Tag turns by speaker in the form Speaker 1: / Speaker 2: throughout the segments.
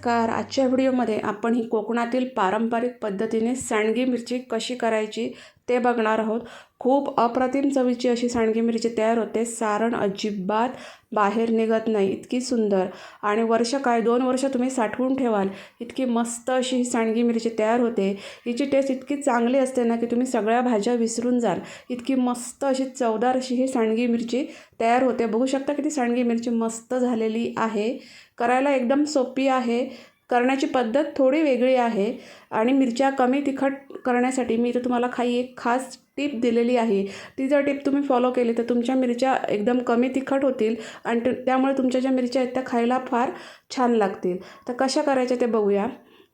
Speaker 1: नमस्कार. आजच्या व्हिडिओमध्ये आपण ही कोकणातील पारंपरिक पद्धतीने सांडगी मिरची कशी करायची ते बघणार आहोत. खूप अप्रतिम चवीची अशी सांडगी मिरची तयार होते. सारण अजिबात बाहेर निघत नाही. इतकी सुंदर. आणि वर्ष काय दोन वर्ष तुम्ही साठवून ठेवाल. इतकी मस्त अशी ही सांडगी मिरची तयार होते. हिची टेस्ट इतकी चांगली असते ना की तुम्ही सगळ्या भाज्या विसरून जाल. इतकी मस्त अशी चवदार अशी ही सांडगी मिरची तयार होते. बघू शकता किती सांडगी मिरची मस्त झालेली आहे. करायला एकदम सोपी आहे. करण्याची पद्धत थोडी वेगळी आहे. आणि मिरच्या कमी तिखट करण्यासाठी मी इथं तुम्हाला काही एक खास टीप दिलेली आहे. ती जर टीप तुम्ही फॉलो केली तर तुमच्या मिरच्या एकदम कमी तिखट होतील आणि त्यामुळे तुमच्या ज्या मिरच्या आहेत त्या खायला फार छान लागतील. तर कशा करायच्या ते बघूया.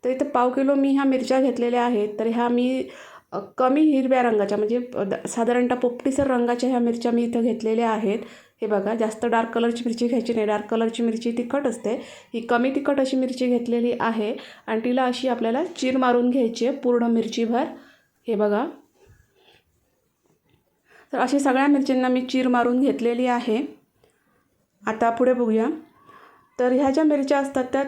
Speaker 1: तर इथं पाव किलो मी ह्या मिरच्या घेतलेल्या आहेत. तर ह्या मी कमी हिरव्या रंगाच्या म्हणजे द- साधारणतः पोपटीसर रंगाच्या ह्या मिरच्या मी इथं घेतलेल्या आहेत. हे बघा जास्त डार्क कलरची मिरची घ्यायची नाही. डार्क कलरची मिरची तिखट असते. ही कमी तिखट अशी मिरची घेतलेली आहे आणि तिला अशी आपल्याला चीर मारून घ्यायची आहे पूर्ण मिरचीभर. हे बघा. तर अशी सगळ्या मिरच्यांना मी चीर मारून घेतलेली आहे. आता पुढे बघूया. तर ह्या ज्या मिरच्या असतात त्या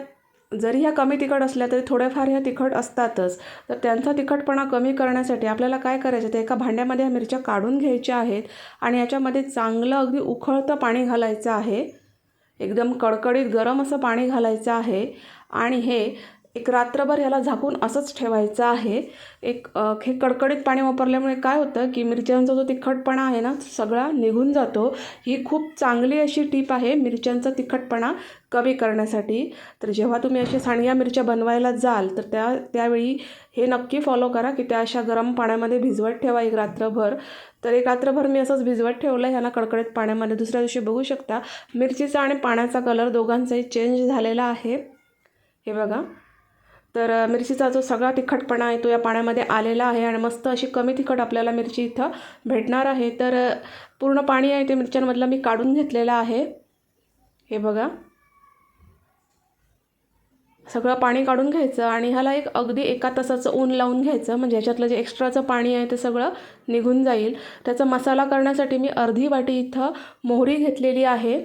Speaker 1: जरी ह्या कमी तिखट असल्या तरी थोड्याफार ह्या तिखट असतातच. तर त्यांचा तिखटपणा कमी करण्यासाठी आपल्याला काय करायचं? ते एका भांड्यामध्ये ह्या मिरच्या काढून घ्यायच्या आहेत आणि याच्यामध्ये चांगलं अगदी उखळतं पाणी घालायचं आहे. एकदम कडकडीत गरम असं पाणी घालायचं आहे. आणि हे एक रात्रभर ह्याला झाकून असंच ठेवायचं आहे. एक हे कडकडीत पाणी वापरल्यामुळे काय होतं की मिरच्यांचा जो तिखटपणा आहे ना सगळा निघून जातो. ही खूप चांगली अशी टीप आहे मिरच्यांचा तिखटपणा कमी करण्यासाठी. तर जेव्हा तुम्ही अशा सांडग्या मिरच्या बनवायला जाल तर त्या त्यावेळी हे नक्की फॉलो करा की त्या अशा गरम पाण्यामध्ये भिजवत ठेवा एक रात्रभर. तर एक रात्रभर मी असंच भिजवत ठेवलं ह्याला कडकडीत पाण्यामध्ये. दुसऱ्या दिवशी बघू शकता मिरचीचा आणि पाण्याचा कलर दोघांचाही चेंज झालेला आहे. हे बघा. तर मिरचीचा जो सगळा तिखटपणा आहे तो या पाण्यामध्ये आलेला आहे आणि मस्त अशी कमी तिखट आपल्याला मिरची इथं भेटणार आहे. तर पूर्ण पाणी आहे ते मिरच्यांमधलं मी काढून घेतलेलं आहे. हे बघा. सगळं पाणी काढून घ्यायचं आणि ह्याला एक अगदी एका तासाचं ऊन लावून घ्यायचं. म्हणजे ह्याच्यातलं जे एक्स्ट्राचं पाणी आहे ते सगळं निघून जाईल. त्याचा मसाला करण्यासाठी मी अर्धी वाटी इथं मोहरी घेतलेली आहे.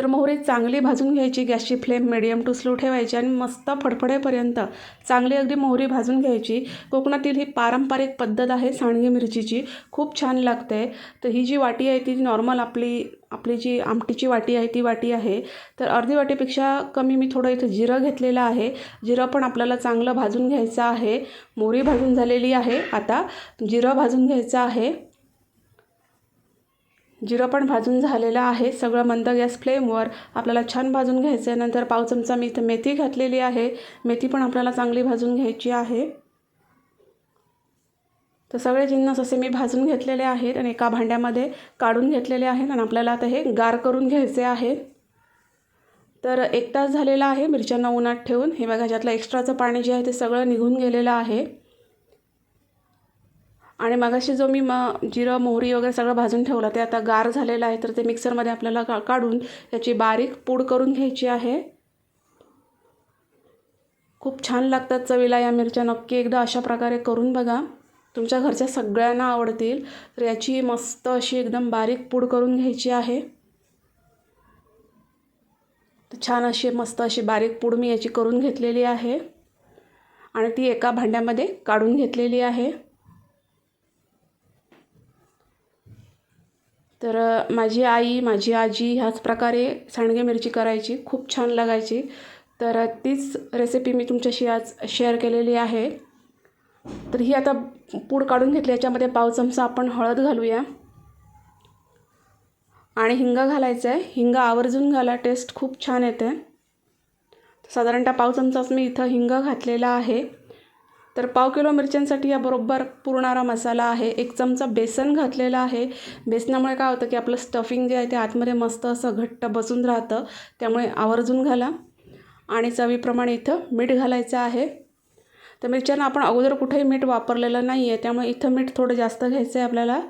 Speaker 1: तर मोहरी चांगली भाजून घ्यायची गॅसची फ्लेम मिडियम टू स्लो ठेवायची आणि मस्त फडफडेपर्यंत चांगली अगदी मोहरी भाजून घ्यायची. कोकणातील ही पारंपरिक पद्धत आहे सांडगी मिरचीची. खूप छान लागते. तर ही जी वाटी आहे ती नॉर्मल आपली आपली जी आमटीची वाटी आहे ती वाटी आहे. तर अर्धी वाटीपेक्षा कमी मी थोडं इथं जिरं घेतलेलं आहे. जिरं पण आपल्याला चांगलं भाजून घ्यायचं आहे. मोहरी भाजून झालेली आहे आता. जिरं भाजून घ्यायचं आहे. जिरं पण भाजून झालेलं आहे. सगळं मंद गॅस फ्लेमवर आपल्याला छान भाजून घ्यायचं आहे नंतर पाव चमचा मी इथं मेथी घातलेली आहे. मेथी पण आपल्याला चांगली भाजून घ्यायची आहे. तर सगळे जिन्नस असे मी भाजून घेतलेले आहेत आणि एका भांड्यामध्ये काढून घेतलेले आहेत आणि आपल्याला आता हे गार करून घ्यायचे आहे. तर एक तास झालेला आहे मिरच्यांना उन्हात ठेवून. हे बघा ज्यातलं एक्स्ट्राचं पाणी जे आहे ते सगळं निघून गेलेलं आहे. आणि मगाशी जो मी म जिरं मोहरी वगैरे सगळं भाजून ठेवलं ते आता गार झालेलं आहे तर ते मिक्सरमध्ये आपल्याला का काढून त्याची बारीक पूड करून घ्यायची आहे. खूप छान लागतात चवीला या मिरच्या नक्की एकदा अशा प्रकारे करून बघा. तुमच्या घरच्या सगळ्यांना आवडतील तर याची मस्त अशी एकदम बारीक पूड करून घ्यायची आहे. छान अशी मस्त अशी बारीक पूड मी याची करून घेतलेली आहे. आणि ती एका भांड्यामध्ये काढून घेतलेली आहे. तर माझी आई माझी आजी ह्याच प्रकारे सांडगे मिरची करायची खूप छान लागायची. तर तीच रेसिपी मी तुमच्याशी आज शेअर केलेली आहे. तर ही आता पूड काढून घेतली याच्यामध्ये पाव चमचा आपण हळद घालूया. आणि हिंग घालायचं आहे हिंग आवर्जून घाला टेस्ट खूप छान येते. साधारणतः पाव चमचाच मी इथं हिंग घातलेला आहे. तर पाव किलो मिरच्यांसाठी याबरोबर पुरणारा मसाला आहे. एक चमचा बेसन घातलेला आहे. बेसनामुळे काय होतं की आपलं स्टफिंग जे आहे ते आतमध्ये मस्त असं घट्ट बसून राहतं. त्यामुळे आवर्जून घाला. आणि चवीप्रमाणे इथं मीठ घालायचं आहे. तर मिरच्यांना आपण अगोदर कुठेही मीठ वापरलेलं नाही आहे त्यामुळे इथं मीठ थोडं जास्त घ्यायचं आहे आपल्याला.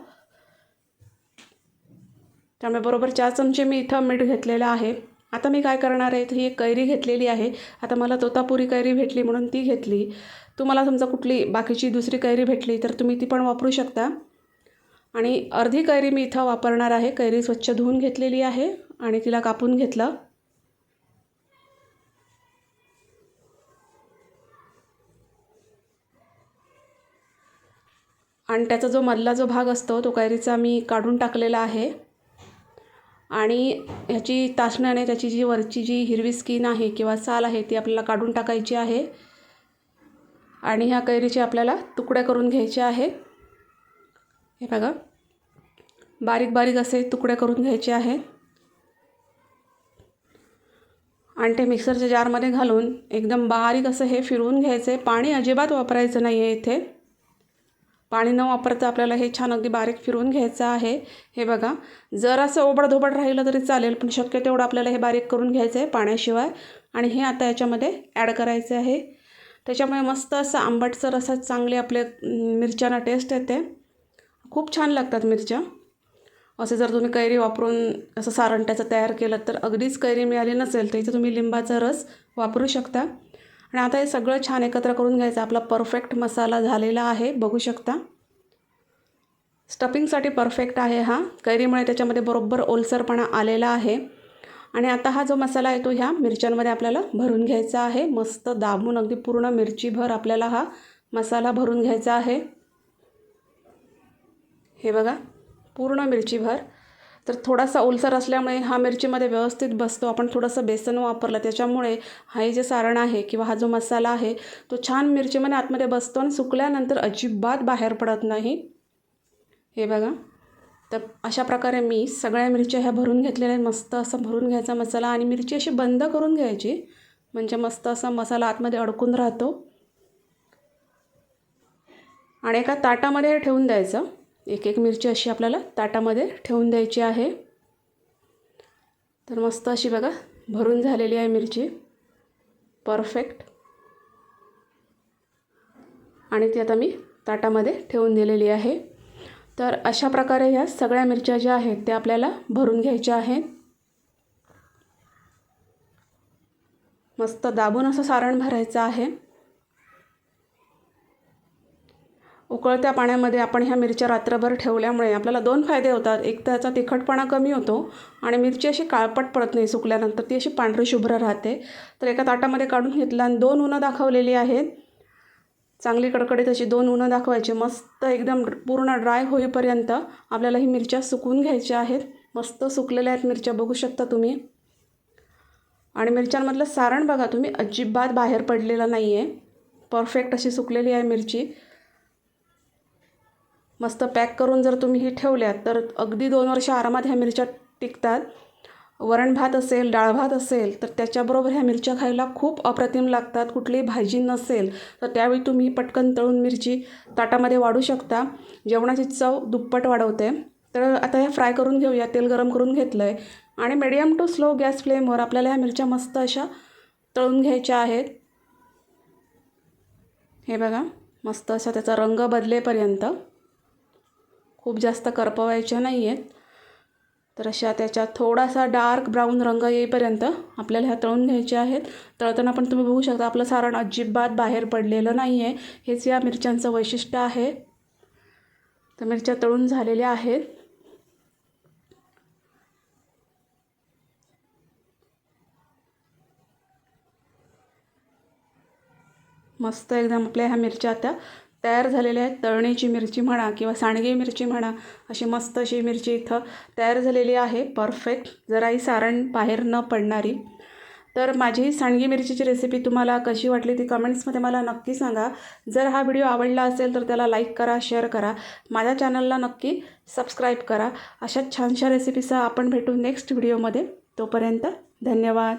Speaker 1: त्यामुळे बरोबर चार चमचे मी इथं मीठ घेतलेलं आहे. आता मी काय करणार आहे? ही एक कैरी घेतलेली आहे. आता मला तोतापुरी कैरी भेटली म्हणून ती घेतली. तुम्हाला समजा कुठली बाकीची दुसरी कैरी भेटली तर तुम्ही ती पण वापरू शकता. आणि अर्धी कैरी मी इथं वापरणार आहे. कैरी स्वच्छ धुवून घेतलेली आहे आणि तिला कापून घेतलं. आणि त्याचा जो मधला जो भाग असतो तो कैरीचा मी काढून टाकलेला आहे. आणि ह्याची तासण्याने त्याची जी वरची जी हिरवी स्किन आहे किंवा साल आहे ती आपल्याला काढून टाकायची आहे. आणि ह्या कैरीचे आपल्याला तुकड्या करून घ्यायचे आहेत हे बघा. बारीक बारीक असे तुकडे करून घ्यायचे आहेत आणि ते मिक्सरच्या जारमध्ये घालून एकदम बारीक असं हे फिरवून घ्यायचं. आहे पाणी अजिबात वापरायचं नाही आहे इथे. पाणी न वापरता आपल्याला हे छान अगदी बारीक फिरवून घ्यायचं आहे. हे बघा जर असं ओबडधोबड राहिलं तरी चालेल पण शक्य तेवढं आपल्याला हे बारीक करून घ्यायचं आहे पाण्याशिवाय. आणि हे आता याच्यामध्ये ॲड करायचं आहे. त्याच्यामुळे मस्त असं आंबटसर असं चांगले आपल्या मिरच्यांना टेस्ट येते. खूप छान लागतात मिरच्या. असं जर तुम्ही कैरी वापरून असं सारंट्याचं तयार केलं तर अगदीच कैरी मिळाली नसेल तर इथे तुम्ही लिंबाचा रस वापरू शकता. आणि आता हे सगळं छान एकत्र करून घ्यायचं. आपला परफेक्ट मसाला झालेला आहे. बघू शकता. स्टफिंगसाठी परफेक्ट आहे हा. कैरीमुळे त्याच्यामध्ये बरोबर ओलसरपणा आलेला आहे. आणि आता हा जो मसाला आहे तो ह्या मिरच्यांमध्ये आपल्याला भरून घ्यायचा आहे. मस्त दाबून अगदी पूर्ण मिरचीभर आपल्याला हा मसाला भरून घ्यायचा आहे. हे बघा. पूर्ण मिरचीभर. तर थोडासा ओलसर असल्यामुळे हा मिरचीमध्ये व्यवस्थित बसतो. आपण थोडंसं बेसन वापरलं त्याच्यामुळे हे जे सारण आहे किंवा हा जो मसाला आहे तो छान मिरचीमध्ये आतमध्ये बसतो आणि सुकल्यानंतर अजिबात बाहेर पडत नाही. हे बघा. तर अशा प्रकारे मी सगळ्या मिरच्या ह्या भरून घेतलेल्या मस्त असं भरून घ्यायचा मसाला आणि मिरची अशी बंद करून घ्यायची. म्हणजे मस्त असा मसाला आतमध्ये अडकून राहतो. आणि एका ताटामध्ये ठेवून द्यायचं. एक एक मिरची अशी आपल्याला ताटामध्ये ठेवून द्यायची आहे. तर मस्त अशी बघा भरून झालेली आहे मिरची. परफेक्ट आणि ती आता मी ताटामध्ये ठेवून दिलेली आहे. तर अशा प्रकारे ह्या सगळ्या मिरच्या ज्या आहेत त्या आपल्याला भरून घ्यायच्या आहेत. मस्त दाबून असं सारण भरायचं आहे. उकळत्या पाण्यामध्ये आपण ह्या मिरच्या रात्रभर ठेवल्यामुळे आपल्याला दोन फायदे होतात. एक तर त्याचा तिखटपणा कमी होतो आणि मिरची अशी काळपट पडत नाही सुकल्यानंतर ती अशी पांढरी शुभ्र राहते. तर एका ताटामध्ये काढून घेतलं आणि दोन उन्हं दाखवलेली आहेत. चांगली कडकडीत अशी दोन उन्हं दाखवायची. मस्त एकदम पूर्ण ड्राय होईपर्यंत आपल्याला ही मिरच्या सुकवून घ्यायच्या आहेत. मस्त सुकलेल्या आहेत मिरच्या बघू शकता तुम्ही. आणि मिरच्यांमधलं सारण बघा तुम्ही अजिबात बाहेर पडलेलं नाही आहे परफेक्ट अशी सुकलेली आहे मिरची. मस्त पॅक करून जर तुम्ही ही ठेवल्यात तर अगदी दोन वर्ष आरामात ह्या मिरच्या टिकतात. वरण भात असेल डाळ भात असेल तर त्याच्याबरोबर ह्या मिरच्या खायला खूप अप्रतिम लागतात. कुठलीही भाजी नसेल तर त्यावेळी तुम्ही पटकन तळून मिरची ताटामध्ये वाढू शकता. जेवणाची चव दुप्पट वाढवते. तर आता ह्या फ्राय करून घेऊया. तेल गरम करून घेतलं आहे आणि मिडियम टू स्लो गॅस फ्लेमवर आपल्याला ह्या मिरच्या मस्त अशा तळून घ्यायच्या आहेत. हे बघा मस्त असा त्याचा रंग बदलेपर्यंत. खूप जास्त करपवायच्या नाही आहेत तर अशा त्याच्यात थोडासा डार्क ब्राऊन रंग येईपर्यंत आपल्याला ह्या तळून घ्यायच्या आहेत. तळताना पण तुम्ही बघू शकता आपलं सारण अजिबात बाहेर पडलेलं नाही आहे हेच या मिरच्यांचं वैशिष्ट्य आहे. तर मिरच्या तळून झालेल्या आहेत. मस्त एकदम आपल्या ह्या मिरच्या आता तयार झालेल्या आहेत. तळणीची मिरची म्हणा किंवा सांडगी मिरची म्हणा अशी मस्त अशी मिरची इथं तयार झालेली आहे. परफेक्ट जराही सारण बाहेर न पडणारी. तर माझी सांडगी मिरचीची रेसिपी तुम्हाला कशी वाटली ती कमेंट्समध्ये मला नक्की सांगा. जर हा व्हिडिओ आवडला असेल तर त्याला लाईक करा शेअर करा. माझ्या चॅनलला नक्की सबस्क्राईब करा. अशा छानशा रेसिपीचा आपण भेटू नेक्स्ट व्हिडिओमध्ये तोपर्यंत धन्यवाद.